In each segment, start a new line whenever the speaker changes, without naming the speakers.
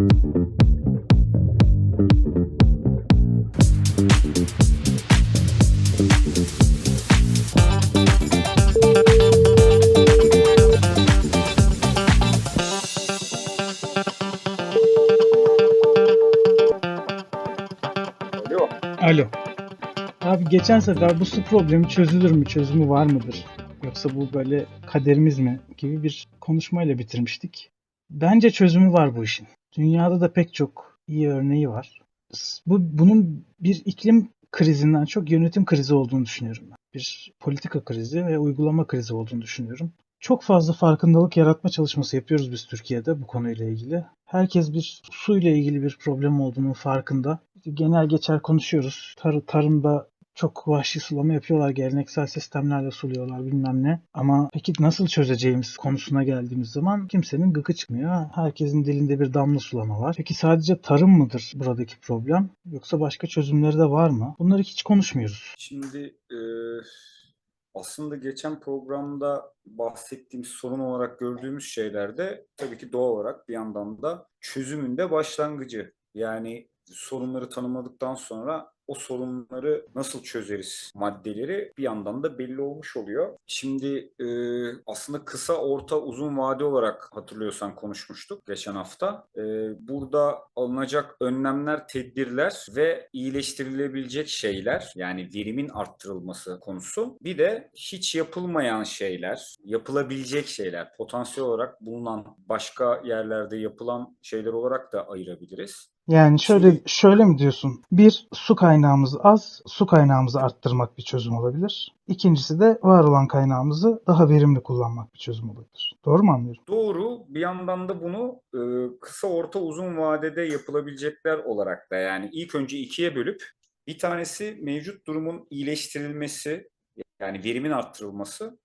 Alo.
Alo. Abi geçen sefer bu su problemi çözülür mü, çözümü var mıdır? Yoksa bu böyle kaderimiz mi gibi bir konuşmayla bitirmiştik. Bence çözümü var bu işin. Dünyada da pek çok iyi örneği var. Bu bunun bir iklim krizinden çok yönetim krizi olduğunu düşünüyorum ben. Bir politika krizi ve uygulama krizi olduğunu düşünüyorum. Çok fazla farkındalık yaratma çalışması yapıyoruz biz Türkiye'de bu konuyla ilgili. Herkes bir suyla ilgili bir problem olduğunun farkında. Genel geçer konuşuyoruz. Tar- tarımda çok vahşi sulama yapıyorlar. Geleneksel sistemlerle suluyorlar bilmem ne. Ama peki nasıl çözeceğimiz konusuna geldiğimiz zaman kimsenin gıkı çıkmıyor. Herkesin dilinde bir damla sulama var. Peki sadece tarım mıdır buradaki problem? Yoksa başka çözümleri de var mı? Bunları hiç konuşmuyoruz.
Şimdi e, aslında geçen programda bahsettiğim sorun olarak gördüğümüz şeylerde tabii ki doğal olarak bir yandan da çözümün de başlangıcı. Yani sorunları tanımadıktan sonra o sorunları nasıl çözeriz maddeleri bir yandan da belli olmuş oluyor. Şimdi e, aslında kısa, orta, uzun vade olarak hatırlıyorsan konuşmuştuk geçen hafta. E, burada alınacak önlemler, tedbirler ve iyileştirilebilecek şeyler yani verimin arttırılması konusu. Bir de hiç yapılmayan şeyler, yapılabilecek şeyler, potansiyel olarak bulunan başka yerlerde yapılan şeyler olarak da ayırabiliriz.
Yani şöyle şöyle mi diyorsun? Bir, su kaynağımız az, su kaynağımızı arttırmak bir çözüm olabilir. İkincisi de var olan kaynağımızı daha verimli kullanmak bir çözüm olabilir. Doğru mu anlıyorum?
Doğru. Bir yandan da bunu e, kısa, orta, uzun vadede yapılabilecekler olarak da yani ilk önce ikiye bölüp bir tanesi mevcut durumun iyileştirilmesi yani verimin arttırılması.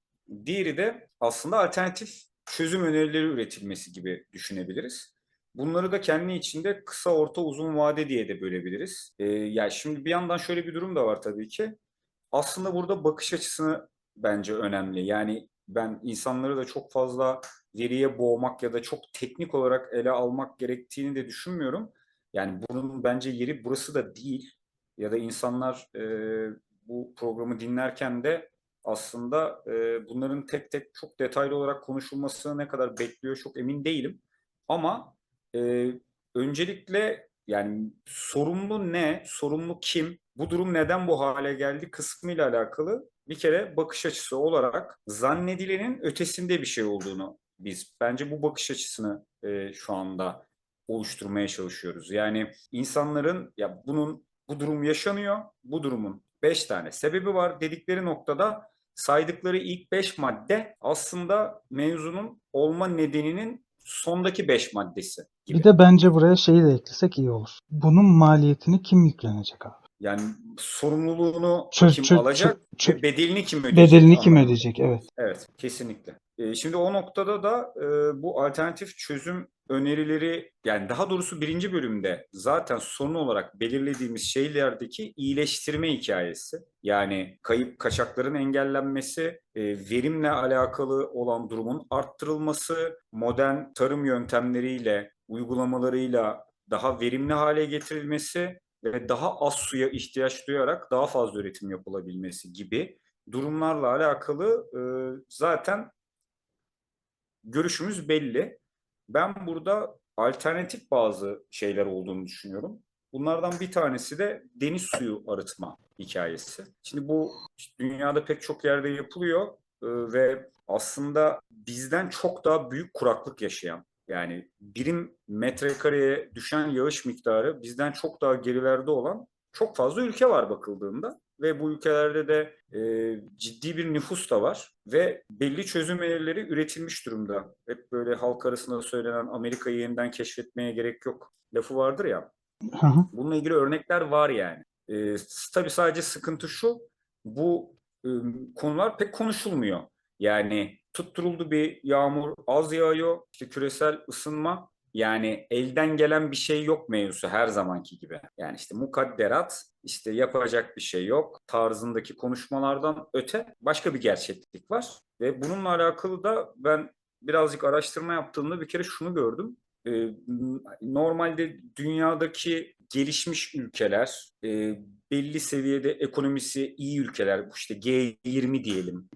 Diğeri de aslında alternatif çözüm önerileri üretilmesi gibi düşünebiliriz. Bunları da kendi içinde kısa, orta, uzun vade diye de bölebiliriz. E, ya şimdi bir yandan şöyle bir durum da var tabii ki. Aslında burada bakış açısını bence önemli. Yani ben insanları da çok fazla veriye boğmak ya da çok teknik olarak ele almak gerektiğini de düşünmüyorum. Yani bunun bence yeri burası da değil. Ya da insanlar e, bu programı dinlerken de aslında e, bunların tek tek çok detaylı olarak konuşulmasını ne kadar bekliyor çok emin değilim. Ama e, öncelikle yani sorumlu ne, sorumlu kim, bu durum neden bu hale geldi kısmıyla alakalı bir kere bakış açısı olarak zannedilenin ötesinde bir şey olduğunu biz bence bu bakış açısını e, şu anda oluşturmaya çalışıyoruz. Yani insanların ya bunun bu durum yaşanıyor, bu durumun beş tane sebebi var dedikleri noktada saydıkları ilk beş madde aslında mevzunun olma nedeninin sondaki beş maddesi gibi.
Bir de bence buraya şeyi de eklesek iyi olur. Bunun maliyetini kim yüklenecek abi?
Yani sorumluluğunu
Çöz-
kim
çöz-
alacak
çö-
ve bedelini kim ödeyecek?
Bedelini kim
anlamında.
ödeyecek? Evet.
Evet, kesinlikle. Ee, şimdi o noktada da e, bu alternatif çözüm önerileri, yani daha doğrusu birinci bölümde zaten sorun olarak belirlediğimiz şeylerdeki iyileştirme hikayesi. Yani kayıp kaçakların engellenmesi, e, verimle alakalı olan durumun arttırılması, modern tarım yöntemleriyle, uygulamalarıyla daha verimli hale getirilmesi ve daha az suya ihtiyaç duyarak daha fazla üretim yapılabilmesi gibi durumlarla alakalı e, zaten görüşümüz belli. Ben burada alternatif bazı şeyler olduğunu düşünüyorum. Bunlardan bir tanesi de deniz suyu arıtma hikayesi. Şimdi bu dünyada pek çok yerde yapılıyor e, ve aslında bizden çok daha büyük kuraklık yaşayan yani birim metrekareye düşen yağış miktarı bizden çok daha gerilerde olan çok fazla ülke var bakıldığında ve bu ülkelerde de e, ciddi bir nüfus da var ve belli çözüm önerileri üretilmiş durumda. Hep böyle halk arasında söylenen Amerika'yı yeniden keşfetmeye gerek yok lafı vardır ya.
Hı hı.
Bununla ilgili örnekler var yani. E, tabii sadece sıkıntı şu, bu e, konular pek konuşulmuyor. Yani tutturuldu bir yağmur az yağıyor, işte küresel ısınma yani elden gelen bir şey yok mevzusu her zamanki gibi. Yani işte mukadderat, işte yapacak bir şey yok tarzındaki konuşmalardan öte başka bir gerçeklik var. Ve bununla alakalı da ben birazcık araştırma yaptığımda bir kere şunu gördüm. e, normalde dünyadaki gelişmiş ülkeler, e, belli seviyede ekonomisi iyi ülkeler, işte G20 diyelim,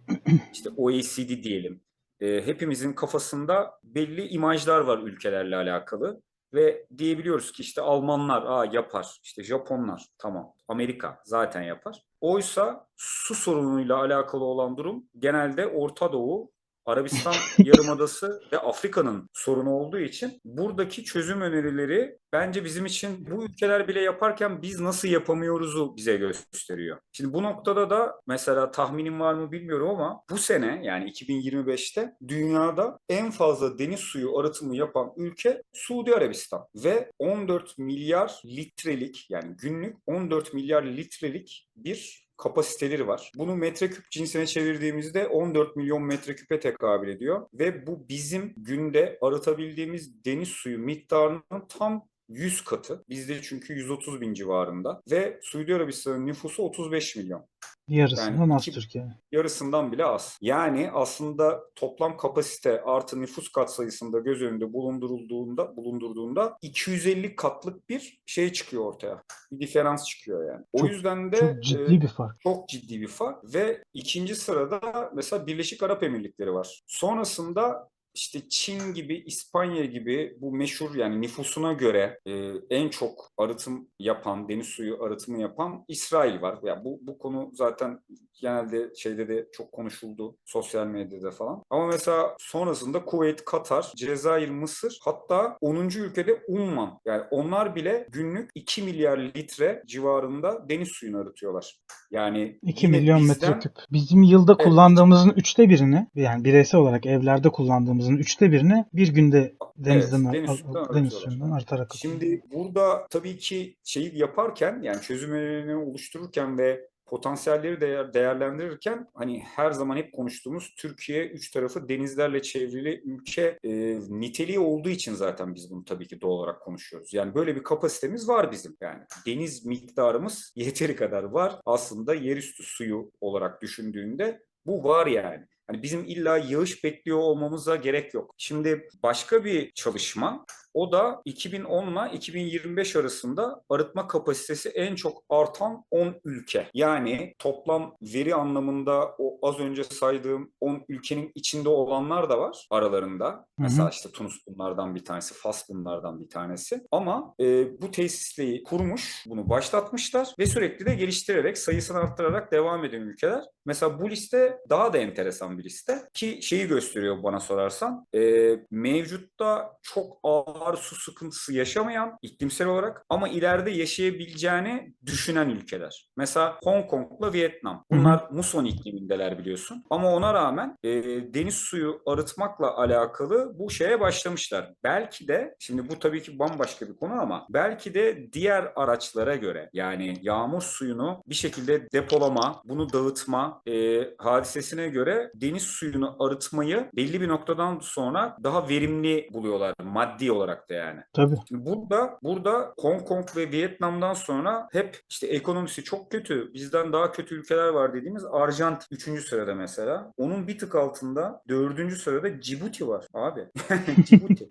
işte OECD diyelim. E, hepimizin kafasında belli imajlar var ülkelerle alakalı. Ve diyebiliyoruz ki işte Almanlar aa yapar, işte Japonlar tamam, Amerika zaten yapar. Oysa su sorunuyla alakalı olan durum genelde Orta Doğu, Arabistan Yarımadası ve Afrika'nın sorunu olduğu için buradaki çözüm önerileri bence bizim için bu ülkeler bile yaparken biz nasıl yapamıyoruzu bize gösteriyor. Şimdi bu noktada da mesela tahminim var mı bilmiyorum ama bu sene yani 2025'te dünyada en fazla deniz suyu arıtımı yapan ülke Suudi Arabistan ve 14 milyar litrelik yani günlük 14 milyar litrelik bir kapasiteleri var. Bunu metreküp cinsine çevirdiğimizde 14 milyon metreküpe tekabül ediyor ve bu bizim günde arıtabildiğimiz deniz suyu miktarının tam 100 katı. Bizde çünkü 130 bin civarında ve Suudi Arabistan'ın nüfusu 35 milyon.
Yarısından
Yani
az Türkiye.
Yarısından bile az. Yani aslında toplam kapasite artı nüfus katsayısında göz önünde bulundurulduğunda bulundurduğunda 250 katlık bir şey çıkıyor ortaya. Bir diferans çıkıyor yani. O
Çok-
yüzden de
Çok
e,
ciddi bir fark.
çok ciddi bir fark ve ikinci sırada mesela Birleşik Arap Emirlikleri var. Sonrasında işte Çin gibi, İspanya gibi bu meşhur yani nüfusuna göre e, en çok arıtım yapan, deniz suyu arıtımı yapan İsrail var. Yani bu, bu konu zaten genelde şeyde de çok konuşuldu sosyal medyada falan. Ama mesela sonrasında Kuveyt, Katar, Cezayir, Mısır hatta 10. ülkede Umman. Yani onlar bile günlük 2 milyar litre civarında deniz suyunu arıtıyorlar. Yani
2
yine
milyon
bizden-
metreküp. Bizim yılda
Evet.
kullandığımızın üçte birini yani bireysel olarak evlerde kullandığımızın üçte birini bir günde denizden
Evet, deniz
al-
suyundan
al- deniz suyundan artarak
Şimdi burada tabii ki şeyi yaparken yani çözüm önerilerini oluştururken ve potansiyelleri değer, değerlendirirken hani her zaman hep konuştuğumuz Türkiye üç tarafı denizlerle çevrili ülke e, niteliği olduğu için zaten biz bunu tabii ki doğal olarak konuşuyoruz. Yani böyle bir kapasitemiz var bizim yani deniz miktarımız yeteri kadar var. Aslında yerüstü suyu olarak düşündüğünde bu var yani. Hani bizim illa yağış bekliyor olmamıza gerek yok. Şimdi başka bir çalışma o da 2010 ile 2025 arasında arıtma kapasitesi en çok artan 10 ülke. Yani toplam veri anlamında o az önce saydığım 10 ülkenin içinde olanlar da var aralarında. Mesela işte Tunus bunlardan bir tanesi, Fas bunlardan bir tanesi. Ama e, bu tesisliği kurmuş, bunu başlatmışlar ve sürekli de geliştirerek, sayısını arttırarak devam eden ülkeler. Mesela bu liste daha da enteresan bir liste ki şeyi gösteriyor bana sorarsan. E, mevcutta çok ağır su sıkıntısı yaşamayan iklimsel olarak ama ileride yaşayabileceğini düşünen ülkeler. Mesela Hong Kong'la Vietnam. Bunlar muson iklimindeler biliyorsun. Ama ona rağmen e, deniz suyu arıtmakla alakalı bu şeye başlamışlar. Belki de şimdi bu tabii ki bambaşka bir konu ama belki de diğer araçlara göre yani yağmur suyunu bir şekilde depolama, bunu dağıtma e, hadisesine göre deniz suyunu arıtmayı belli bir noktadan sonra daha verimli buluyorlar maddi olarak da yani.
Tabii.
Şimdi burada burada Hong Kong ve Vietnam'dan sonra hep işte ekonomisi çok kötü, bizden daha kötü ülkeler var dediğimiz Arjantin 3. sırada mesela. Onun bir tık altında 4. sırada Cibuti var abi. Cibuti.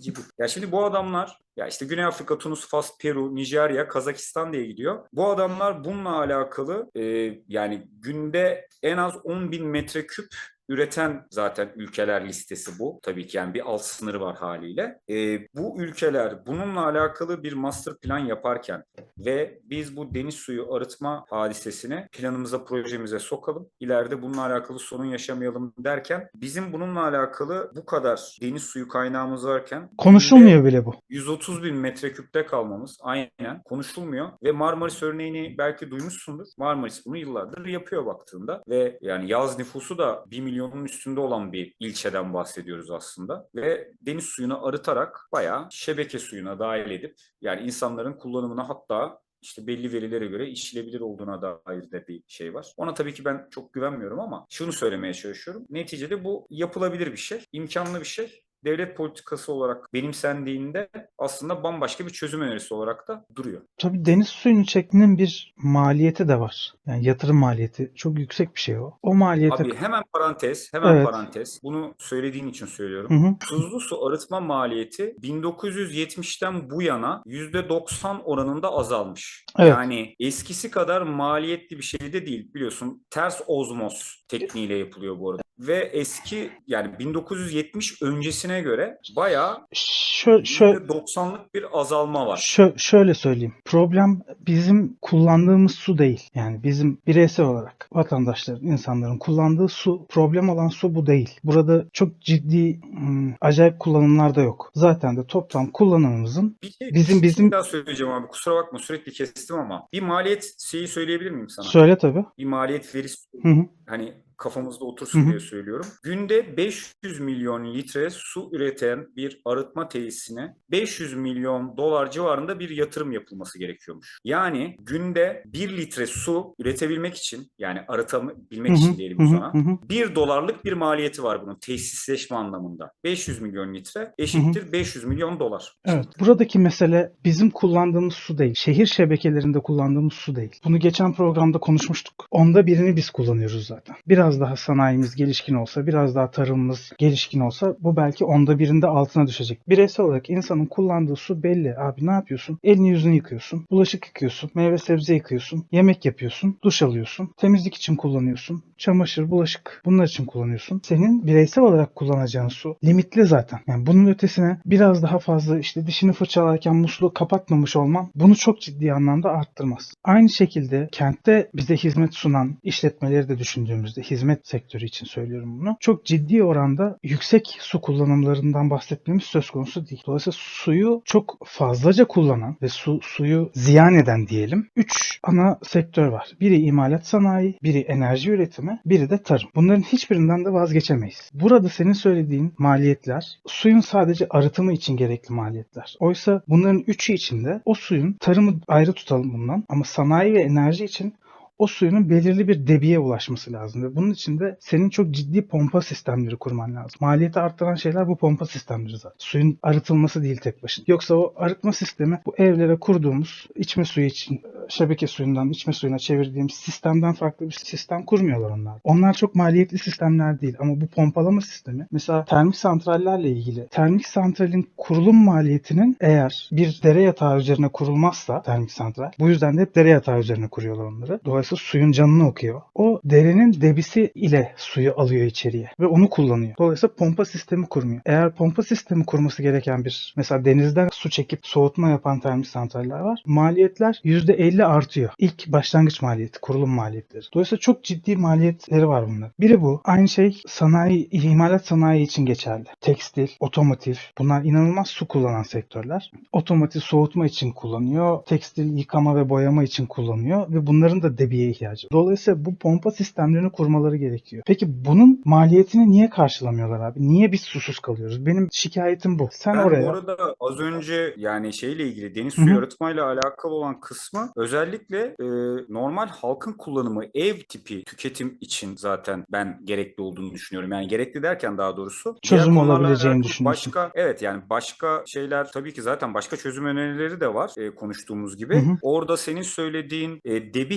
Cibuti. Ya şimdi bu adamlar ya işte Güney Afrika, Tunus, Fas, Peru, Nijerya, Kazakistan diye gidiyor. Bu adamlar bununla alakalı e, yani günde en az 10 bin metreküp üreten zaten ülkeler listesi bu. Tabii ki yani bir alt sınırı var haliyle. Ee, bu ülkeler bununla alakalı bir master plan yaparken ve biz bu deniz suyu arıtma hadisesini planımıza, projemize sokalım. İleride bununla alakalı sorun yaşamayalım derken bizim bununla alakalı bu kadar deniz suyu kaynağımız varken
Konuşulmuyor bile bu.
130 bin metreküpte kalmamız aynen konuşulmuyor ve Marmaris örneğini belki duymuşsundur. Marmaris bunu yıllardır yapıyor baktığında ve yani yaz nüfusu da 1 milyonun üstünde olan bir ilçeden bahsediyoruz aslında ve deniz suyunu arıtarak bayağı şebeke suyuna dahil edip yani insanların kullanımına hatta işte belli verilere göre işleyebilir olduğuna dair de bir şey var. Ona tabii ki ben çok güvenmiyorum ama şunu söylemeye çalışıyorum. Neticede bu yapılabilir bir şey, imkanlı bir şey. Devlet politikası olarak benimsendiğinde aslında bambaşka bir çözüm önerisi olarak da duruyor.
Tabii deniz suyunu çekmenin bir maliyeti de var. Yani yatırım maliyeti çok yüksek bir şey o. O maliyete...
Abi hemen parantez, hemen
Evet.
parantez. Bunu söylediğin için söylüyorum.
Hı hı.
Tuzlu su arıtma maliyeti 1970'ten bu yana %90 oranında azalmış.
Evet.
Yani eskisi kadar maliyetli bir şey de değil. Biliyorsun ters ozmoz tekniğiyle yapılıyor bu arada. Ve eski yani 1970 öncesine göre bayağı
Şö- şö-
%90'lık bir azalma var.
Şö- şöyle söyleyeyim. Problem bizim kullandığımız su değil. Yani bizim bireysel olarak vatandaşların, insanların kullandığı su, problem olan su bu değil. Burada çok ciddi, hmm, acayip kullanımlar da yok. Zaten de toplam kullanımımızın
Bir şey,
Bizim-
bir şey
bizim-
daha söyleyeceğim abi. Kusura bakma sürekli kestim ama bir maliyet şeyi söyleyebilir miyim sana?
söyle tabii.
bir maliyet verisi
Hı hı.
hani kafamızda otursun diye söylüyorum. Günde 500 milyon litre su üreten bir arıtma tesisine 500 milyon dolar civarında bir yatırım yapılması gerekiyormuş. Yani günde 1 litre su üretebilmek için yani arıtabilmek için diyelim biz ona.
hı hı.
1 dolarlık bir maliyeti var bunun tesisleşme anlamında. 500 milyon litre eşittir 500 milyon dolar.
Evet. Buradaki mesele bizim kullandığımız su değil. Şehir şebekelerinde kullandığımız su değil. Bunu geçen programda konuşmuştuk. Onda birini biz kullanıyoruz zaten. Biraz daha sanayimiz gelişkin olsa, biraz daha tarımımız gelişkin olsa bu belki onda birinde altına düşecek. Bireysel olarak insanın kullandığı su belli. Abi ne yapıyorsun? Elini yüzünü yıkıyorsun. Bulaşık yıkıyorsun. Meyve sebze yıkıyorsun. Yemek yapıyorsun. Duş alıyorsun. Temizlik için kullanıyorsun. Çamaşır, bulaşık bunlar için kullanıyorsun. Senin bireysel olarak kullanacağın su limitli zaten. Yani bunun ötesine biraz daha fazla işte dişini fırçalarken musluğu kapatmamış olman bunu çok ciddi anlamda arttırmaz. Aynı şekilde kentte bize hizmet sunan işletmeleri de düşündüğümüzde hizmet sektörü için söylüyorum bunu. Çok ciddi oranda yüksek su kullanımlarından bahsetmemiz söz konusu değil. Dolayısıyla suyu çok fazlaca kullanan ve su, suyu ziyan eden diyelim 3 ana sektör var. Biri imalat sanayi, biri enerji üretimi, biri de tarım. Bunların hiçbirinden de vazgeçemeyiz. Burada senin söylediğin maliyetler suyun sadece arıtımı için gerekli maliyetler. Oysa bunların üçü içinde o suyun tarımı ayrı tutalım bundan ama sanayi ve enerji için o suyunun belirli bir debiye ulaşması lazım ve bunun için de senin çok ciddi pompa sistemleri kurman lazım. Maliyeti arttıran şeyler bu pompa sistemleri zaten. Suyun arıtılması değil tek başına. Yoksa o arıtma sistemi bu evlere kurduğumuz içme suyu için şebeke suyundan içme suyuna çevirdiğimiz sistemden farklı bir sistem kurmuyorlar onlar. Onlar çok maliyetli sistemler değil ama bu pompalama sistemi mesela termik santrallerle ilgili termik santralin kurulum maliyetinin eğer bir dere yatağı üzerine kurulmazsa termik santral bu yüzden de hep dere yatağı üzerine kuruyorlar onları. Dolayısıyla suyun canını okuyor. O derenin debisi ile suyu alıyor içeriye ve onu kullanıyor. Dolayısıyla pompa sistemi kurmuyor. Eğer pompa sistemi kurması gereken bir mesela denizden su çekip soğutma yapan termik santraller var. Maliyetler %50 artıyor. İlk başlangıç maliyeti, kurulum maliyetleri. Dolayısıyla çok ciddi maliyetleri var bunlar. Biri bu. Aynı şey sanayi, imalat sanayi için geçerli. Tekstil, otomotiv bunlar inanılmaz su kullanan sektörler. Otomotiv soğutma için kullanıyor. Tekstil yıkama ve boyama için kullanıyor ve bunların da debiye ihtiyacı. var. Dolayısıyla bu pompa sistemlerini kurmaları gerekiyor. Peki bunun maliyetini niye karşılamıyorlar abi? Niye biz susuz kalıyoruz? Benim şikayetim bu. Sen
Ben
oraya
bu arada az önce yani şeyle ilgili deniz suyu arıtmayla alakalı olan kısmı özellikle e, normal halkın kullanımı ev tipi tüketim için zaten ben gerekli olduğunu düşünüyorum. Yani gerekli derken daha doğrusu
Çözüm olabileceğini düşünüyorsun.
Başka evet yani başka şeyler tabii ki zaten başka çözüm önerileri de var e, konuştuğumuz gibi.
Hı hı.
Orada senin söylediğin e, debi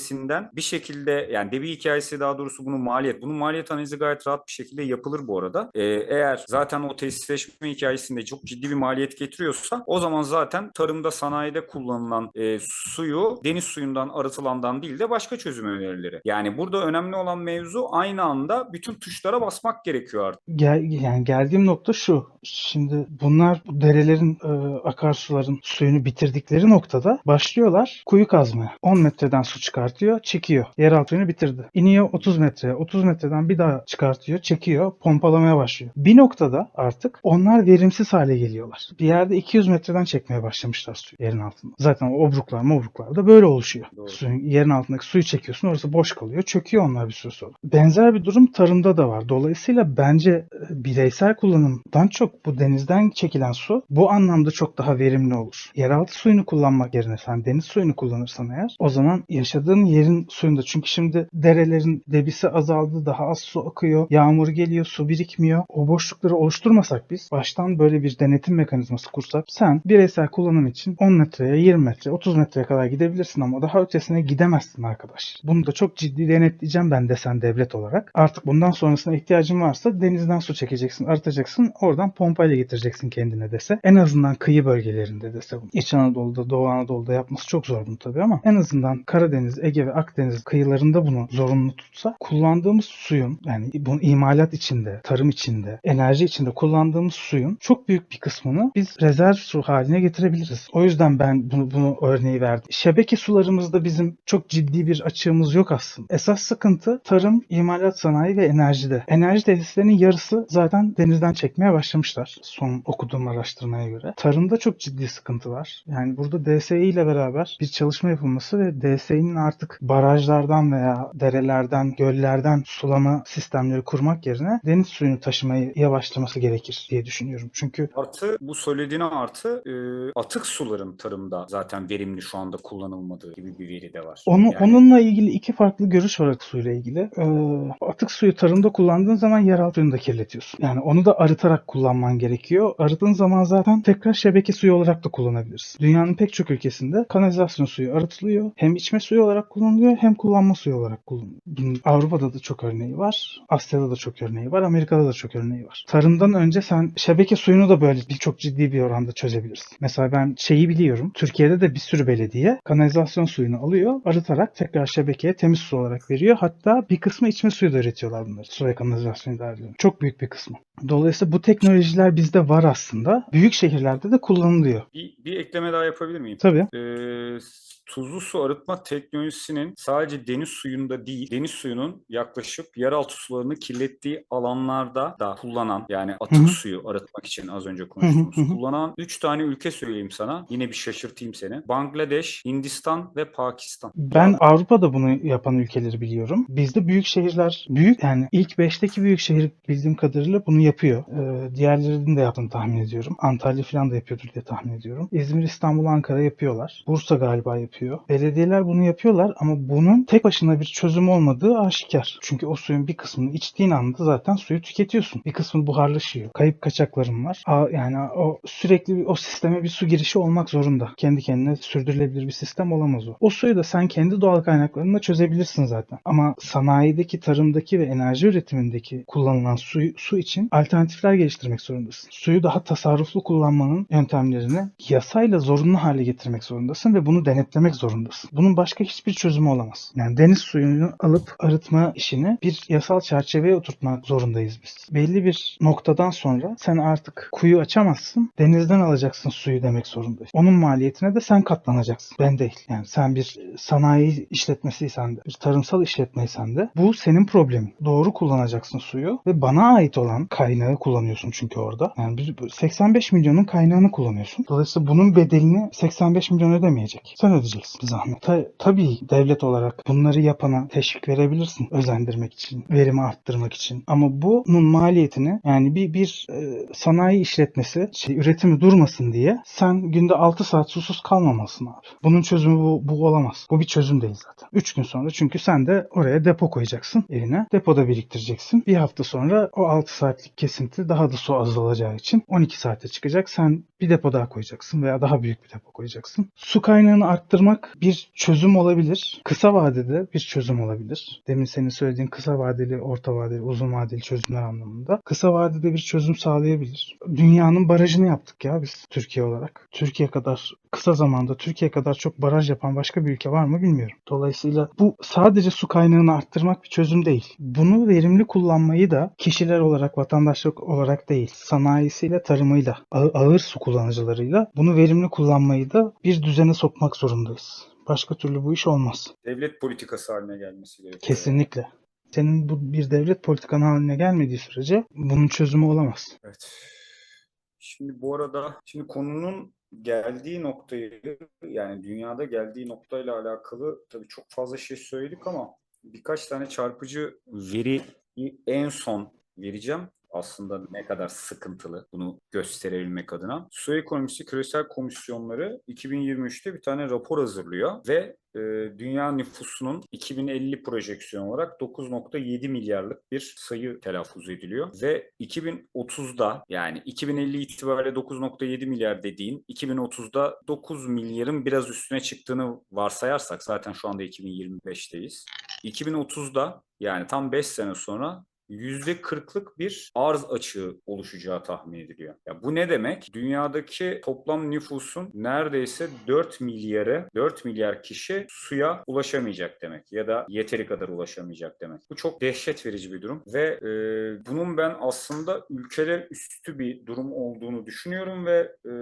hikayesinden bir şekilde yani debi hikayesi daha doğrusu bunun maliyet. Bunun maliyet analizi gayet rahat bir şekilde yapılır bu arada. E, eğer zaten o tesisleşme hikayesinde çok ciddi bir maliyet getiriyorsa o zaman zaten tarımda sanayide kullanılan e, suyu deniz suyundan arıtılandan değil de başka çözüm önerileri. Yani burada önemli olan mevzu aynı anda bütün tuşlara basmak gerekiyor artık.
Gel, yani geldiğim nokta şu. Şimdi bunlar bu derelerin, e, akarsuların suyunu bitirdikleri noktada başlıyorlar kuyu kazmaya. 10 metreden su çıkartıyor, çekiyor. Yeraltı suyunu bitirdi. İniyor 30 metreye. 30 metreden bir daha çıkartıyor, çekiyor, pompalamaya başlıyor. Bir noktada artık onlar verimsiz hale geliyorlar. Bir yerde 200 metreden çekmeye başlamışlar suyu yerin altında. Zaten o obruklar, mobruklar boşluklarda böyle oluşuyor.
Doğru.
Suyun yerin altındaki suyu çekiyorsun orası boş kalıyor. Çöküyor onlar bir süre sonra. Benzer bir durum tarımda da var. Dolayısıyla bence e, bireysel kullanımdan çok bu denizden çekilen su bu anlamda çok daha verimli olur. Yeraltı suyunu kullanmak yerine sen deniz suyunu kullanırsan eğer o zaman yaşadığın yerin suyunda çünkü şimdi derelerin debisi azaldı daha az su akıyor yağmur geliyor su birikmiyor o boşlukları oluşturmasak biz baştan böyle bir denetim mekanizması kursak sen bireysel kullanım için 10 metreye 20 metre 30 metreye kadar gidebilirsin ama daha ötesine gidemezsin arkadaş. Bunu da çok ciddi denetleyeceğim ben desen devlet olarak. Artık bundan sonrasına ihtiyacın varsa denizden su çekeceksin, arıtacaksın, oradan pompayla getireceksin kendine dese. En azından kıyı bölgelerinde dese bunu. İç Anadolu'da, Doğu Anadolu'da yapması çok zor bunu tabii ama en azından Karadeniz, Ege ve Akdeniz kıyılarında bunu zorunlu tutsa kullandığımız suyun yani bunu imalat içinde, tarım içinde, enerji içinde kullandığımız suyun çok büyük bir kısmını biz rezerv su haline getirebiliriz. O yüzden ben bunu, bunu örneği verdim. Şebeke sularımızda bizim çok ciddi bir açığımız yok aslında. Esas sıkıntı tarım, imalat sanayi ve enerjide. Enerji tesislerinin yarısı zaten denizden çekmeye başlamışlar. Son okuduğum araştırmaya göre. Tarımda çok ciddi sıkıntı var. Yani burada DSİ ile beraber bir çalışma yapılması ve DSİ'nin artık barajlardan veya derelerden, göllerden sulama sistemleri kurmak yerine deniz suyunu taşımayı yavaşlaması gerekir diye düşünüyorum. Çünkü
Artı bu söylediğine artı e, atık suların tarımda zaten verimli şu anda kullanılmadığı gibi bir veri de var.
Onu,
Yani
onunla ilgili iki farklı görüş var atık suyuyla ilgili. Ee, atık suyu tarımda kullandığın zaman yeraltı suyunu da kirletiyorsun. Yani onu da arıtarak kullanman gerekiyor. Arıttığın zaman zaten tekrar şebeke suyu olarak da kullanabilirsin. Dünyanın pek çok ülkesinde kanalizasyon suyu arıtılıyor. Hem içme suyu olarak kullanılıyor hem kullanma suyu olarak kullanılıyor. Bunun Avrupa'da da çok örneği var. Asya'da da çok örneği var. Amerika'da da çok örneği var. Tarımdan önce sen şebeke suyunu da böyle bir çok ciddi bir oranda çözebilirsin. Mesela ben şeyi biliyorum. Türkiye'de de bir sürü belediye kanalizasyon suyunu alıyor, arıtarak tekrar şebekeye temiz su olarak veriyor. Hatta bir kısmı içme suyu da üretiyorlar bunları. Su ve kanalizasyon idareleri. Çok büyük bir kısmı. Dolayısıyla bu teknolojiler bizde var aslında. Büyük şehirlerde de kullanılıyor.
bir, bir ekleme daha yapabilir miyim?
Tabii.
Ee, tuzlu su arıtma teknolojisinin sadece deniz suyunda değil, deniz suyunun yaklaşık yeraltı sularını kirlettiği alanlarda da kullanan yani atık
Hı hı.
suyu arıtmak için az önce konuştuğumuz
hı hı.
kullanan 3 tane ülke söyleyeyim sana. Yine bir şaşırtayım seni. Bangladeş, Hindistan ve Pakistan.
Ben Avrupa'da bunu yapan ülkeleri biliyorum. Bizde büyük şehirler, büyük yani ilk 5'teki büyük şehir bildiğim kadarıyla bunu yapıyor. Ee, diğerlerinin de yaptığını tahmin ediyorum. Antalya falan da yapıyordur diye tahmin ediyorum. İzmir, İstanbul, Ankara yapıyorlar. Bursa galiba yapıyor. Belediyeler bunu yapıyorlar ama bunun tek başına bir çözüm olmadığı aşikar. Çünkü o suyun bir kısmını içtiğin anda zaten suyu tüketiyorsun. Bir kısmı buharlaşıyor. Kayıp kaçakların var. Yani o sürekli o sisteme bir su girişi olmak zorunda. Kendi kendine sürdürülebilir bir sistem olamaz o. O suyu da sen kendi doğal kaynaklarınla çözebilirsin zaten. Ama sanayideki, tarımdaki ve enerji üretimindeki kullanılan su, su için alternatifler geliştirmek zorundasın. Suyu daha tasarruflu kullanmanın yöntemlerini yasayla zorunlu hale getirmek zorundasın ve bunu denetlemek zorundasın. Bunun başka hiçbir çözümü olamaz. Yani deniz suyunu alıp arıtma işini bir yasal çerçeveye oturtmak zorundayız biz. Belli bir noktadan sonra sen artık kuyu açamazsın. Denizden alacaksın suyu demek zorundayız. Onun maliyetine de sen katlanacaksın. Ben değil. Yani sen bir sanayi işletmesiysen de, bir tarımsal işletmeysen de bu senin problemin. Doğru kullanacaksın suyu ve bana ait olan kaynağı kullanıyorsun çünkü orada. Yani bir- 85 milyonun kaynağını kullanıyorsun. Dolayısıyla bunun bedelini 85 milyon ödemeyecek. Sen ödeyeceksin bir zahmet. Ta- tabii devlet olarak bunları yapana teşvik verebilirsin özendirmek için, verimi arttırmak için. Ama bunun maliyetini yani bir bir e, sanayi işletmesi şey, üretimi durmasın diye sen günde 6 saat susuz kalmamalısın abi. Bunun çözümü bu, bu olamaz. Bu bir çözüm değil zaten. 3 gün sonra çünkü sen de oraya depo koyacaksın evine. Depoda biriktireceksin. Bir hafta sonra o 6 saatlik kesinti daha da su azalacağı için 12 saate çıkacak. Sen bir depo daha koyacaksın veya daha büyük bir depo koyacaksın. Su kaynağını arttırmak bir çözüm olabilir. Kısa vadede bir çözüm olabilir. Demin senin söylediğin kısa vadeli, orta vadeli, uzun vadeli çözümler anlamında. Kısa vadede bir çözüm sağlayabilir. Dünyanın barajını yaptık ya biz Türkiye olarak. Türkiye kadar kısa zamanda Türkiye kadar çok baraj yapan başka bir ülke var mı bilmiyorum. Dolayısıyla bu sadece su kaynağını arttırmak bir çözüm değil. Bunu verimli kullanmayı da kişiler olarak, vatandaşlık olarak değil, sanayisiyle, tarımıyla, ağ- ağır su kullanıcılarıyla bunu verimli kullanmayı da bir düzene sokmak zorundayız. Başka türlü bu iş olmaz.
Devlet politikası haline gelmesi gerekiyor.
Kesinlikle. Senin bu bir devlet politikan haline gelmediği sürece bunun çözümü olamaz.
Evet. Şimdi bu arada şimdi konunun geldiği noktayı yani dünyada geldiği noktayla alakalı tabii çok fazla şey söyledik ama birkaç tane çarpıcı veriyi en son vereceğim. Aslında ne kadar sıkıntılı bunu gösterebilmek adına. Su Ekonomisi Küresel Komisyonları 2023'te bir tane rapor hazırlıyor ve e, dünya nüfusunun 2050 projeksiyon olarak 9.7 milyarlık bir sayı telaffuz ediliyor. Ve 2030'da yani 2050 itibariyle 9.7 milyar dediğin 2030'da 9 milyarın biraz üstüne çıktığını varsayarsak zaten şu anda 2025'teyiz. 2030'da yani tam 5 sene sonra %40'lık bir arz açığı oluşacağı tahmin ediliyor. Ya bu ne demek? Dünyadaki toplam nüfusun neredeyse 4 milyarı, 4 milyar kişi suya ulaşamayacak demek ya da yeteri kadar ulaşamayacak demek. Bu çok dehşet verici bir durum ve e, bunun ben aslında ülkeler üstü bir durum olduğunu düşünüyorum ve e,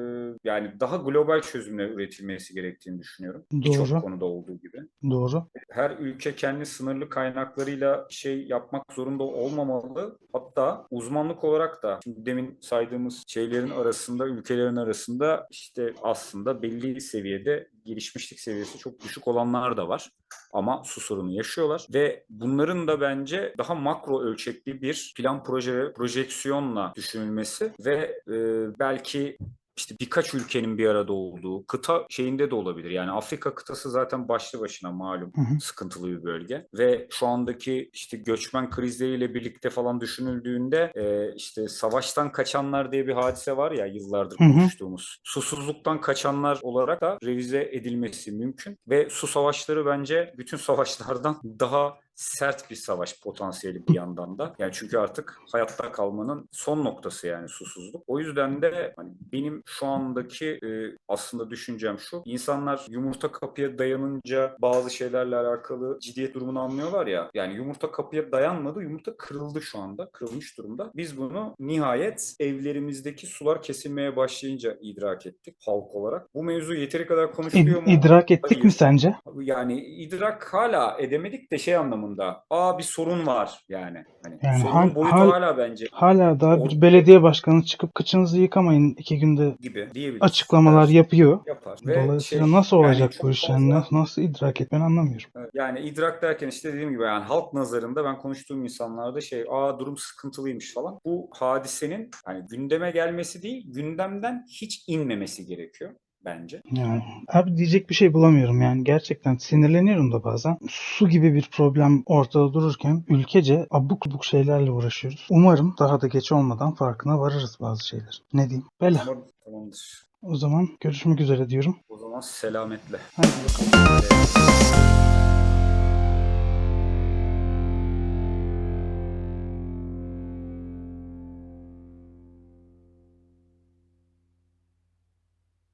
yani daha global çözümler üretilmesi gerektiğini düşünüyorum. Birçok konuda olduğu gibi
Doğru.
her ülke kendi sınırlı kaynaklarıyla şey yapmak zorunda olmamalı. Hatta uzmanlık olarak da demin saydığımız şeylerin arasında, ülkelerin arasında işte aslında belli seviyede gelişmişlik seviyesi çok düşük olanlar da var. Ama su sorunu yaşıyorlar ve bunların da bence daha makro ölçekli bir plan proje projeksiyonla düşünülmesi ve e, belki işte birkaç ülkenin bir arada olduğu kıta şeyinde de olabilir. Yani Afrika kıtası zaten başlı başına malum
Hı hı.
sıkıntılı bir bölge ve şu andaki işte göçmen krizleriyle birlikte falan düşünüldüğünde e, işte savaştan kaçanlar diye bir hadise var ya yıllardır konuştuğumuz. Susuzluktan kaçanlar olarak da revize edilmesi mümkün ve su savaşları bence bütün savaşlardan daha sert bir savaş potansiyeli bir yandan da. Yani çünkü artık hayatta kalmanın son noktası yani susuzluk. O yüzden de hani benim şu andaki e, aslında düşüncem şu. İnsanlar yumurta kapıya dayanınca bazı şeylerle alakalı ciddiyet durumunu anlıyorlar ya. Yani yumurta kapıya dayanmadı. Yumurta kırıldı şu anda. Kırılmış durumda. Biz bunu nihayet evlerimizdeki sular kesilmeye başlayınca idrak ettik halk olarak. Bu mevzu yeteri kadar konuşuluyor mu?
İd- idrak ettik
Hayır.
mi sence?
Yani idrak hala edemedik de şey anlamında. Aa bir sorun var yani. Hani
Yani
sorunun
hal-
boyutu
hal-
hala bence
Hala daha
O-
bir belediye başkanı çıkıp kıçınızı yıkamayın iki günde
gibi
açıklamalar
Evet,
yapıyor.
yapar. Ve
Dolayısıyla
şey,
nasıl
yani
olacak
çok
bu iş? Yani nasıl, nasıl idrak et ben anlamıyorum.
Evet, Yani idrak derken işte dediğim gibi yani halk nazarında ben konuştuğum insanlarda şey aa durum sıkıntılıymış falan. Bu hadisenin hani gündeme gelmesi değil gündemden hiç inmemesi gerekiyor bence.
Yani abi diyecek bir şey bulamıyorum yani gerçekten sinirleniyorum da bazen. Su gibi bir problem ortada dururken ülkece abuk abuk şeylerle uğraşıyoruz. Umarım daha da geç olmadan farkına varırız bazı şeyler. Ne diyeyim? Bela.
Ama tamamdır.
O zaman görüşmek üzere diyorum.
O zaman selametle.
Hadi bakalım.